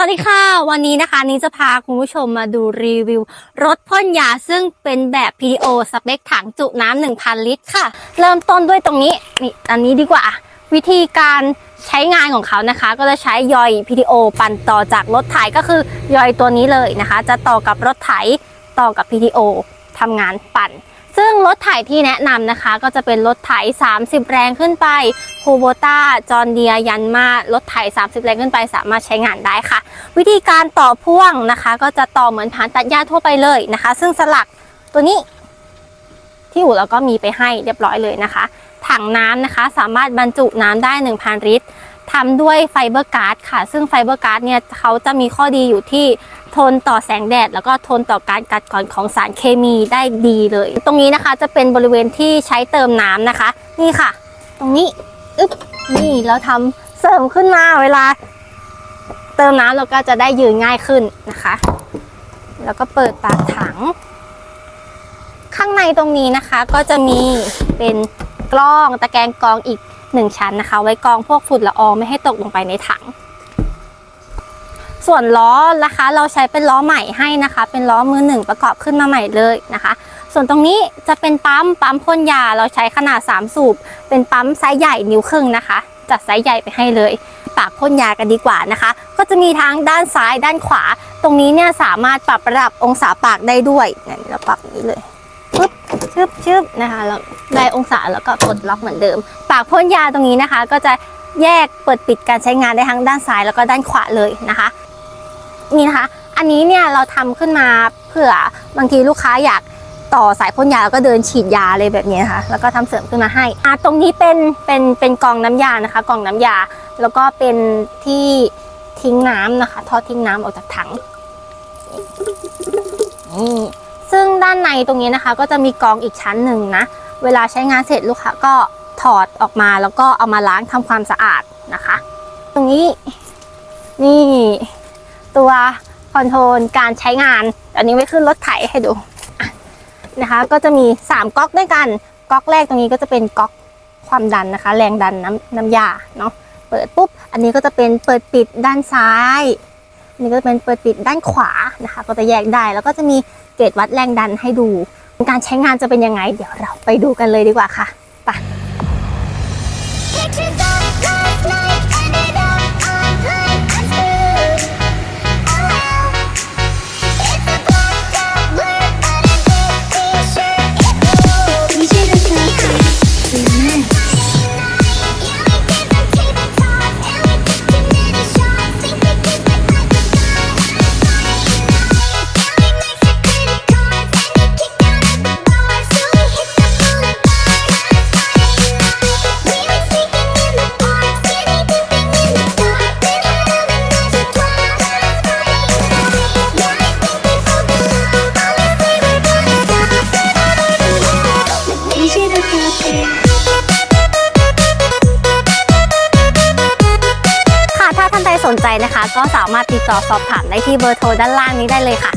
สวันนี้นะคะนี้จะพาคุณผู้ชมมาดูรีวิว รถพ่นยาซึ่งเป็นแบบ PDO สเปคถังจุน้ำ1,000 ลิตรค่ะ เริ่มต้นด้วยตรงนี้นี่อันนี้ดีกว่า วิธีการใช้งานของเขานะคะ ก็จะใช้ยอย PDO ปั่นต่อจากรถไถก็คือยอยตัวนี้เลยนะคะ จะต่อกับรถไถต่อกับ PDO ทำงานปั่น ซึ่งรถไถที่แนะนำนะคะ ก็จะเป็นรถไถ 30 แรงขึ้นไปโคโบต้าจอนเดียยันมารถไถ 30 แรงขึ้นไปสามารถใช้งานได้ค่ะ วิธีการต่อพ่วงนะคะ ก็จะต่อเหมือนผ่านตัดหญ้าทั่วไปเลยนะคะ ซึ่งสลักตัวนี้ที่อู่เราก็มีไปให้เรียบร้อยเลยนะคะ ถังน้ำนะคะ สามารถบรรจุน้ำได้ 1,000 ลิตร ทำด้วยไฟเบอร์การ์ดค่ะ ซึ่งไฟเบอร์การ์ดเนี่ยเขาจะมีข้อดีอยู่ที่ทนต่อแสงแดด แล้วก็ทนต่อการกัดกร่อนของสารเคมีได้ดีเลย ตรงนี้นะคะจะเป็นบริเวณที่ใช้เติมน้ำนะคะ นี่ค่ะ ตรงนี้อึ๊บนี่เราทำเสริมขึ้นมาเวลา เติมน้ำเราก็จะได้ยืนง่ายขึ้นนะคะ แล้วก็เปิดปากถัง ข้างในตรงนี้นะคะก็จะมีเป็น กล้อง ตะแกรงกรองอีกหนึ่งชั้นนะคะ ไว้กรองพวกฝุ่นละอองไม่ให้ตกลงไปในถัง ส่วนล้อนะคะ เราใช้เป็นล้อใหม่ให้นะคะ เป็นล้อมือหนึ่งประกอบขึ้นมาใหม่เลยนะคะ ส่วนตรงนี้จะเป็นปั๊มปั๊มพ่นยาเราใช้ขนาด 3 สูบ เป็นปั๊มไซส์ใหญ่นิ้วครึ่งนะคะ จัดไซส์ใหญ่ไปให้เลยปากพ่นยากันดีกว่านะคะ ก็จะมีทั้งด้านซ้ายด้านขวา ตรงนี้เนี่ยสามารถปรับระดับองศาปากได้ด้วยเนี่ยเราปรับนี้เลย ชึบชึบนะคะแล้วได้องศาแล้วก็กดล็อกเหมือนเดิม ปากพ่นยาตรงนี้นะคะ ก็จะแยกเปิดปิดการใช้งานได้ทั้งด้านซ้ายแล้วก็ด้านขวาเลยนะคะนี่นะคะ อันนี้เนี่ยเราทำขึ้นมาเผื่อบางทีลูกค้าอยากต่อสายพ่นยาแล้วก็เดินฉีดยาเลยแบบนี้นะคะแล้วก็ทำเสริมขึ้นมาให้อะตรงนี้เป็นเป็นเป็นกล่องน้ำยานะคะกล่องน้ำยา แล้วก็เป็นที่ทิ้งน้ำนะคะท่อทิ้งน้ำออกจากถังนี่ ซึ่งด้านในตรงนี้นะคะ ก็จะมีกรองอีกชั้นหนึ่งนะ เวลาใช้งานเสร็จลูกค้าก็ถอดออกมาแล้วก็เอามาล้างทำความสะอาดนะคะ ตรงนี้นี่ตัวคอนโทรลการใช้งาน อันนี้ไว้ขึ้นรถไถให้ดูนะคะ ก็จะมี 3ก๊อกด้วยกันก๊อกแรกตรงนี้ก็จะเป็นก๊อกความดันนะคะ แรงดันน้ำน้ำยาเนาะเปิดปุ๊บ อันนี้ก็จะเป็นเปิดปิดด้านซ้าย อันนี้ก็จะเป็นเปิดปิดด้านขวานะคะ ก็จะแยกได้แล้วก็จะมี เกจวัดแรงดันให้ดู การใช้งานจะเป็นยังไง เดี๋ยวเราไปดูกันเลยดีกว่าค่ะ สนใจนะคะ ก็สามารถติดต่อสอบถามได้ที่เบอร์โทรด้านล่างนี้ได้เลยค่ะ